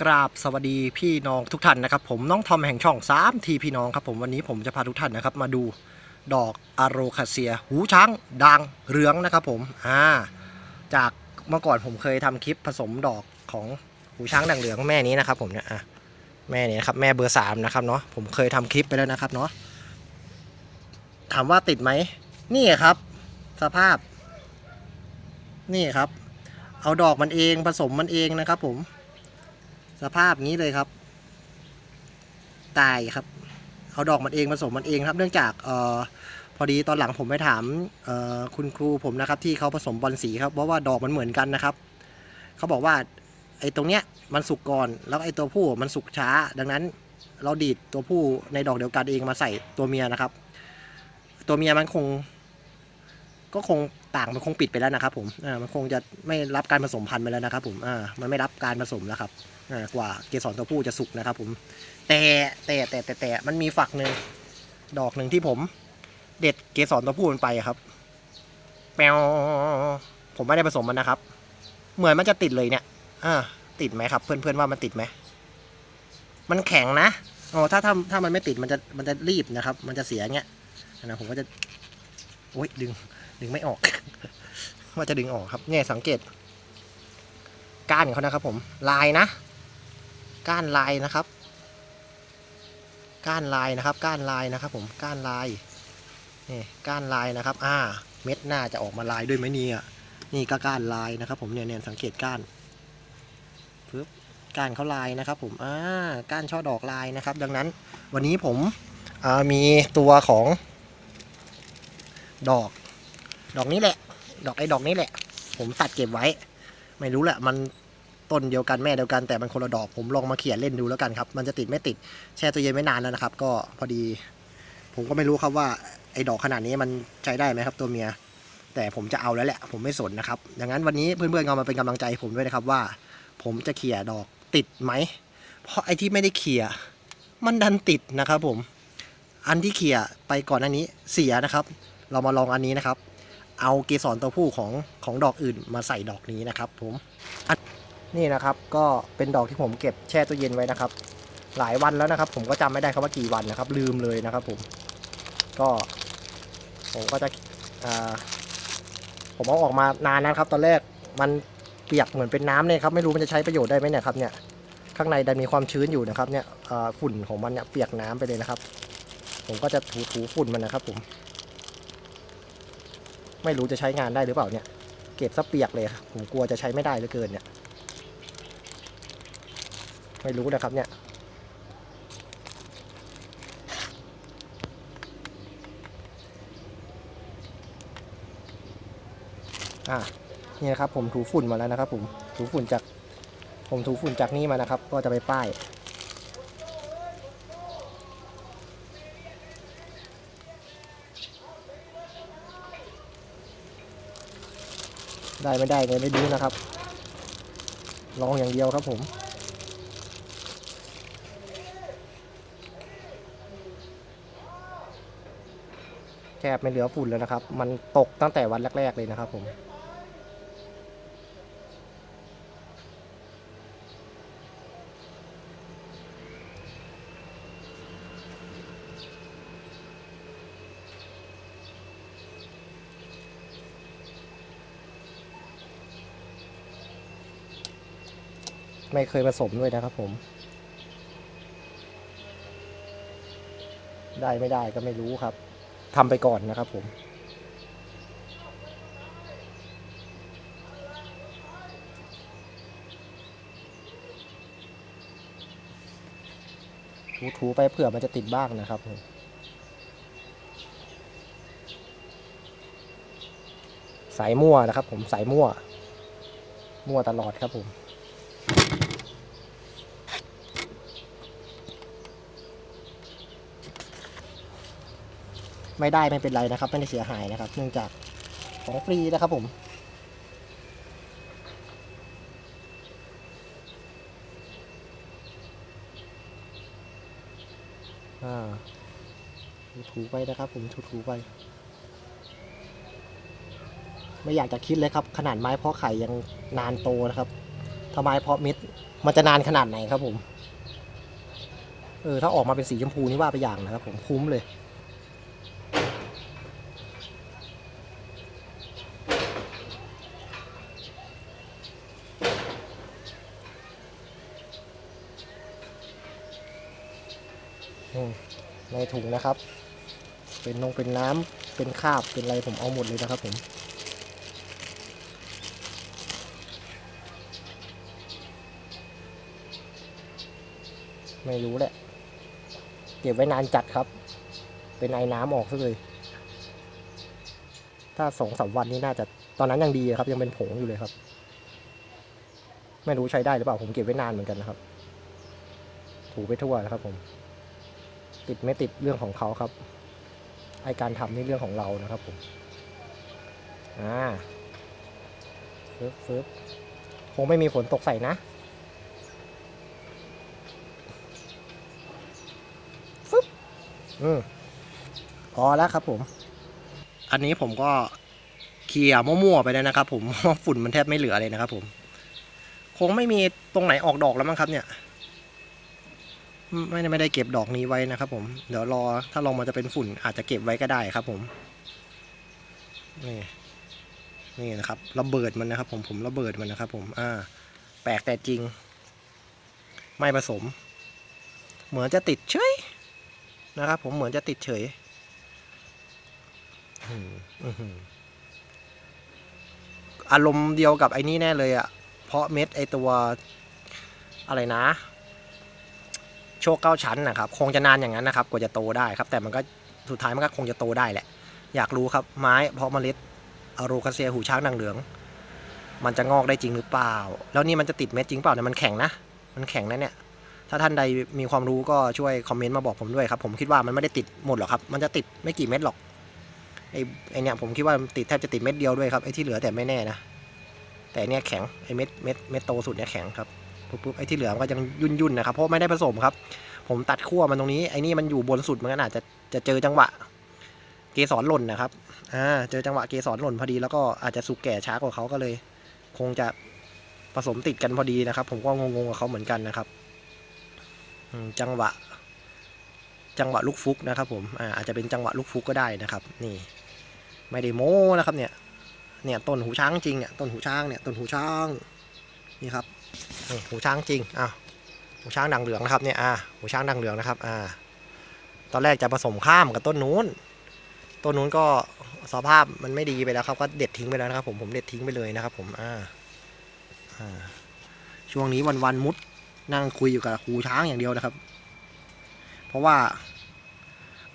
กราบสวัสดีพี่น้องทุกท่านนะครับ ผมน้องทอมแห่งช่อง3ทีพี่น้องครับผมวันนี้ผมจะพาทุกท่านนะครับ มาดูดอกอโรคาเซีย หูช้างด่างเหลืองนะครับผมอ่าจากเมื่อก่อนผมเคยทำคลิปผสมดอกของหูช้างด่างเหลืองแม่นี้นะครับ ผมเนี่ยอะแม่นี้นะครับแม่เบอร์สามนะครับเนาะผมเคยทำคลิปไปแล้วนะครับเนาะถามว่าติดไหมนี่ครับ สภาพ นี่ครับ เอาดอกมันเองผสมมันเองนะครับ ผม สภาพนี้เลยครับ ตายครับ เอาดอกมันเองผสมมันเองครับ เนื่องจากเออพอดีตอนหลังผมไปถามเออคุณครูผมนะครับ ที่เขาผสมบอลสีครับเพราะว่าดอกมันเหมือนกันนะครับเขาบอกว่าไอ้ตรงเนี้ยมันสุกก่อนแล้วไอ้ตัวผู้มันสุกช้า ดังนั้น เราดีดตัวผู้ในดอกเดียวกันเองมาใส่ตัวเมียนะครับ ตัวเมียมันคง ก็คงต่างมันคงปิดไปแล้วนะครับผมอ่ามันคงจะไม่รับการผสมพันธุ์ไปแล้วนะครับผมอ่ามันไม่รับการผสมแล้วครับอ่ากว่าเกสรตัวผู้จะสุกนะครับผมแต่แต่แต่แต่แต่มันมีฝักหนึ่งดอกหนึ่งที่ผม เด็ดเกสรตัวผู้มันไปครับแปวผมไม่ได้ผสมมันนะครับ เหมือนมันจะติดเลยเนี่ยอ่าติดไหมครับเพื่อนเพื่อนๆว่ามันติดไหมมันแข็งนะอ๋อถ้าถ้าถ้ามันไม่ติดมันจะมันจะรีบนะครับ มันจะเสียเงี้ยนะผมก็จะโอ๊ยดึง ดึงไม่ออก ว่าจะดึงออกครับ เนี่ยสังเกต ก้านเขานะครับ ผม ลายนะ ก้านลายนะครับ ก้านลายนะครับ ก้านลายนะครับ ผม ก้านลาย นี่ก้านลายนะครับ อ่า เม็ดหน้าจะออกมาลายด้วยไหมเนี่ยนี่ก็ก้านลายนะครับ ผมเนี่ยเนี่ยสังเกตก้านปึ๊บก้านเขาลายนะครับ ผมอ่าก้านช่อดอกลายนะครับ ดังนั้น วันนี้ผมมีตัวของดอก ดอกนี้แหละ ดอกไอ้ดอกนี้แหละ ผมตัดเก็บไว้ ไม่รู้แหละมันต้นเดียวกันแม่เดียวกันแต่มันคนละดอกผมลองมาเขียนเล่นดูแล้วกันครับ มันจะติดไม่ติดแช่ตัวเย็นไม่นานแล้วนะครับ ก็พอดี ผมก็ไม่รู้ครับว่าไอ้ดอกขนาดนี้มันใช้ได้ไหมครับ ตัวเมีย แต่ผมจะเอาแล้วแหละ ผมไม่สนนะครับดังนั้นวันนี้เพื่อนๆเอามาเป็นกำลังใจผมด้วยนะครับว่า ผมจะเขี่ยดอกติดไหมเพราะไอ้ที่ไม่ได้เขี่ยมันดันติดนะครับ ผม อันที่เขี่ยไปก่อนอันนี้เสียนะครับ เรามาลองอันนี้นะครับ เอาเกสรตัวผู้ของของดอกอื่นมาใส่ดอกนี้นะครับผมนี่นะครับก็เป็นดอกที่ผมเก็บแช่ตู้เย็นไว้นะครับ หลายวันแล้วนะครับ ผมก็จำไม่ได้ครับว่ากี่วันนะครับ ลืมเลยนะครับ ผม ก็ผมก็จะอ่าผมเอาออกมานานนะครับ ตอนแรกมันเปียกเหมือนเป็นน้ำเลยครับไม่รู้มันจะใช้ประโยชน์ได้ไหมเนี่ยครับเนี่ยข้างในดันมีความชื้นอยู่นะครับเนี่ยฝุ่นของมันเนี่ยเปียกน้ำไปเลยนะครับ ผมก็จะถูถูฝุ่นมันนะครับ ผม ไม่รู้จะใช้งานได้หรือเปล่าเนี่ย เก็บซะเปียกเลยครับผมกลัวจะใช้ไม่ได้เหลือเกินเนี่ย ไม่รู้นะครับเนี่ยอ่านี่นะครับผมถูฝุ่นมาแล้วนะครับผมถูฝุ่นจากผมถูฝุ่นจากนี่มานะครับ ก็จะไปป้าย ได้ไม่ได้ไงไม่รู้นะครับ ลองอย่างเดียวครับผม แทบไม่เหลือฝุ่นแล้วนะครับ มันตกตั้งแต่วันแรก ๆ เลยนะครับผม ไม่เคยผสมด้วยนะครับผม ได้ไม่ได้ก็ไม่รู้ครับทำไปก่อนนะครับผมถูๆไปเผื่อมันจะติดบ้างนะครับผมสายมั่วนะครับผมสายมั่ว มั่วตลอดครับผม ไม่ได้ไม่เป็นไรนะครับ ไม่ได้เสียหายนะครับ เนื่องจากของฟรีนะครับผมอ่าถูๆไปนะครับผมถูๆไป ไม่อยากจะคิดเลยครับ ขนาดไม้เพาะไข่ยังนานโตนะครับถ้าไม้เพาะเม็ดมันจะนานขนาดไหนครับผม เออ ถ้าออกมาเป็นสีชมพูนี่ว่าไปอย่างนะครับผมคุ้มเลย อืม ในถุงนะครับ เป็นนงเป็นน้ำเป็นคาบเป็นอะไรผมเอาหมดเลยนะครับผมไม่รู้แหละ เก็บไว้นานจัดครับ เป็นไอ้น้ำออกซะเลย ถ้าสองสามวันนี้น่าจะตอนนั้นยังดีครับ ยังเป็นผงอยู่เลยครับ ไม่รู้ใช้ได้หรือเปล่าผมเก็บไว้นานเหมือนกันนะครับ ถูไปทั่วนะครับผม ติดไม่ติดเรื่องของเขาครับไอการทำนี่เรื่องของเรานะครับผมอ่าฟึบฟึบคงไม่มีฝนตกใส่นะฟึบอืมพอแล้วครับผม อันนี้ผมก็เคลียร์มั่วๆไปแล้วนะครับ ผมฝุ่นมันแทบไม่เหลือเลยนะครับ ผม คงไม่มีตรงไหนออกดอกแล้วมั้งครับเนี่ย ไม่ได้ไม่ได้เก็บดอกนี้ไว้นะครับผมเดี๋ยวรอถ้าลองมันจะเป็นฝุ่นอาจจะเก็บไว้ก็ได้ครับ ผมนี่นี่นะครับระเบิดมันนะครับ ผมผมระเบิดมันนะครับ ผม อ่า แปลกแต่จริง ไม่ผสม เหมือนจะติดเฉยนะครับ ผมเหมือนจะติดเฉยอารมณ์เดียวกับไอ้นี่แน่เลยอะเพราะเม็ดไอตัวอะไรนะ ชคเก้าชั้นนะครับคงจะนานอย่างนั้นนะครับกว่าจะโตได้ครับ แต่มันก็สุดท้ายมันก็คงจะโตได้แหละ อยากรู้ครับไม้เพาะเมล็ดอโรคาเซียหูช้างนางเหลือง มันจะงอกได้จริงหรือเปล่า แล้วนี่มันจะติดเม็ดจริงเปล่าเนี่ยมันแข็งนะ มันแข็งนะเนี่ยถ้าท่านใดมีความรู้ก็ช่วยคอมเมนต์มาบอกผมด้วยครับ ผมคิดว่ามันไม่ได้ติดหมดหรอกครับ มันจะติดไม่กี่เม็ดหรอกไอ้ไอ้เนี่ยผมคิดว่าติดแทบจะติดเม็ดเดียวด้วยครับไอ้ที่เหลือแต่ไม่แน่นะแต่เนี่ยแข็งไอ้เม็ดเม็ดเม็ดโตสุดเนี่ยแข็งครับ ปุ๊บปุ๊บไอ้ที่เหลือมันก็ยังยุ่นยุ่นๆนะครับเพราะไม่ได้ผสมครับ ผมตัดขั้วมันตรงนี้ไอ้นี่มันอยู่บนสุดมันก็อาจจะจะเจอจังหวะ เกสรหล่นนะครับอ่าเจอจังหวะเกสรหล่นพอดีแล้วก็อาจจะสุกแก่ช้ากว่าเขาก็เลย คงจะผสมติดกันพอดีนะครับ ผมก็งงๆกับเขาเหมือนกันนะครับจังหวะ จังหวะลูกฟุกนะครับ ผมอ่าอาจจะเป็นจังหวะลูกฟุกก็ได้นะครับ นี่ ไม่ได้โม้นะครับเนี่ยเนี่ยต้นหูช้างจริงเนี่ยต้นหูช้างเนี่ยต้นหูช้าง นี่ครับหูช้างจริงอ้าหูช้างดังเหลืองนะครับเนี่ยอ่าหูช้างดังเหลืองนะครับอ่าตอนแรกจะผสมข้ามกับต้นนู้น ต้นนู้นก็สภาพมันไม่ดีไปแล้วครับก็เด็ดทิ้งไปแล้วนะครับ ผมผมเด็ดทิ้งไปเลยนะครับ ผมอ่าอ่าช่วงนี้วันวันมุดนั่งคุยอยู่กับหูช้างอย่างเดียวนะครับ เพราะว่า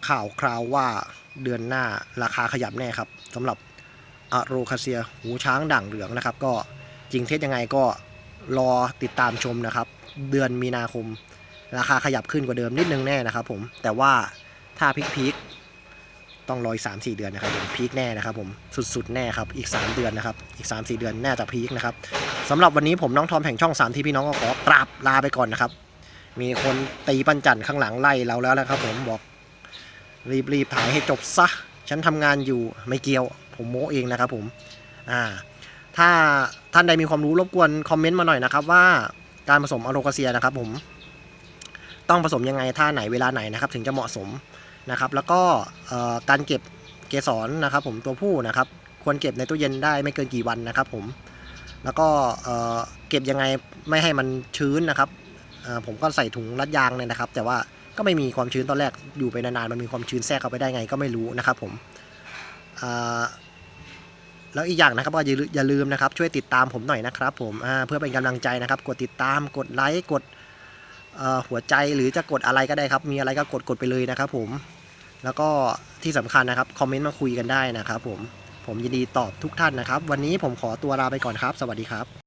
ข่าวคราวว่าเดือนหน้าราคาขยับแน่ครับสำหรับอโรคาเซียหูช้างด่างเหลืองนะครับ ก็จริงเท็จยังไงก็ รอติดตามชมนะครับ เดือนมีนาคม ราคาขยับขึ้นกว่าเดิมนิดนึงแน่นะครับผมแต่ว่าถ้าพีคพีคๆต้องรออีกสามสี่เดือนนะครับผมพีคแน่นะครับผมสุดๆแน่ครับอีก 3 เดือนนะครับอีก 3 4 เดือนแน่จะพีคนะครับสำหรับวันนี้ผมน้องทอมแห่งช่อง3ที่พี่น้องก็ขอกราบลาไปก่อนนะครับ มีคนตีปั้นจันข้างหลังไล่เราแล้วนะครับ ผมบอกรีบๆถ่ายให้จบซะฉันทำงานอยู่ไม่เกี่ยว ผมโม้เองนะครับผมอ่า ถ้าท่านใดมีความรู้รบกวนคอมเมนต์มาหน่อยนะครับว่าการผสมอโรคาเซียนะครับ ผมต้องผสมยังไงท่าไหนเวลาไหนนะครับ ถึงจะเหมาะสมนะครับ แล้วก็การเก็บเกสรนะครับ ผมตัวผู้นะครับ ควรเก็บในตู้เย็นได้ไม่เกินกี่วันนะครับ ผมแล้วก็เก็บยังไงไม่ให้มันชื้นนะครับผมก็ใส่ถุงรัดยางเนี่ยนะครับ แต่ว่าก็ไม่มีความชื้นตอนแรกอยู่ไปนานๆมันมีความชื้นแทรกเข้าไปได้ไงก็ไม่รู้นะครับ ผมอ แล้วอีกอย่างนะครับก็อย่าลืมนะครับ ช่วยติดตามผมหน่อยนะครับผมเพื่อเป็นกำลังใจนะครับ กดติดตามกดไลค์กดหัวใจหรือจะกดอะไรก็ได้ครับ มีอะไรก็กดกดไปเลยนะครับ ผม แล้วก็ที่สำคัญนะครับคอมเมนต์มาคุยกันได้นะครับ ผมผมยินดีตอบทุกท่านนะครับ วันนี้ผมขอตัวลาไปก่อนครับ สวัสดีครับ